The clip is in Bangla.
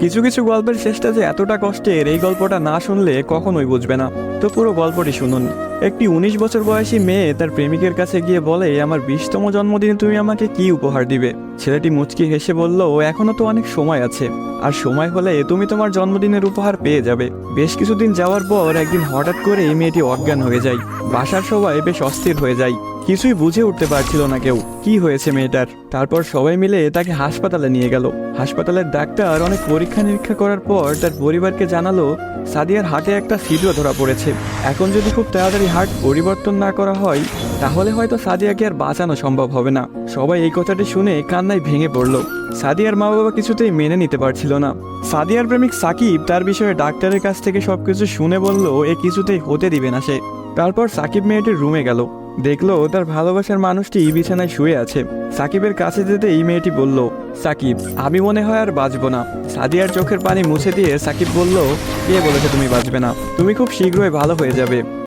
কিছু কিছু গল্পের শেষটা যে এতটা কষ্টের, এই গল্পটা না শুনলে কখনোই বুঝবে না। তো পুরো গল্পটি শুনুন। একটি উনিশ বছর বয়সী মেয়ে তার প্রেমিকের কাছে গিয়ে বলে, আমার বিশতম জন্মদিনে তুমি আমাকে কি উপহার দিবে? ছেলেটি মুচকি হেসে বলল এখনও তো অনেক সময় আছে। আর সময় হলে তুমি তোমার জন্মদিনের উপহার পেয়ে যাবে। বেশ কিছুদিন যাওয়ার পর একদিন হঠাৎ করে এই মেয়েটি অজ্ঞান হয়ে যায়। বাসার সবাই বেশ অস্থির হয়ে যায়। কিছুই বুঝে উঠতে পারছিল না কেউ। কি হয়েছে মেয়েটার? তারপর সবাই মিলে তাকে হাসপাতালে নিয়ে গেল। হাসপাতালের ডাক্তার অনেক পরীক্ষা নিরীক্ষা করার পর তার পরিবারকে জানালো, সাদিয়ার হাটে একটা ছিদ্র ধরা পড়েছে। এখন যদি খুব তাড়াতাড়ি হাট পরিবর্তন না করা হয়, তাহলে হয়তো সাদিয়াকে আর বাঁচানো সম্ভব হবে না। সবাই এই কথাটি শুনে কান্নায় ভেঙে পড়ল। সাদিয়ার মা বাবা কিছুতেই মেনে নিতে পারছিল না। সাদিয়ার প্রেমিক সাকিব তার বিষয়ে ডাক্তারের কাছ থেকে সবকিছু শুনে বলল, এ কিছুতেই হতে দিবে না সে। তারপর সাকিব মেয়েটির রুমে গেল। দেখল তার ভালোবাসার মানুষটি বিছানায় শুয়ে আছে। সাকিবের কাছে যেতে এই মেয়েটি বলল, সাকিব, আমি মনে হয় আর বাঁচবো না। সাদিয়ার চোখের পানি মুছে দিয়ে সাকিব বলল, কে বলেছে তুমি বাঁচবে না? তুমি খুব শীঘ্রই ভালো হয়ে যাবে।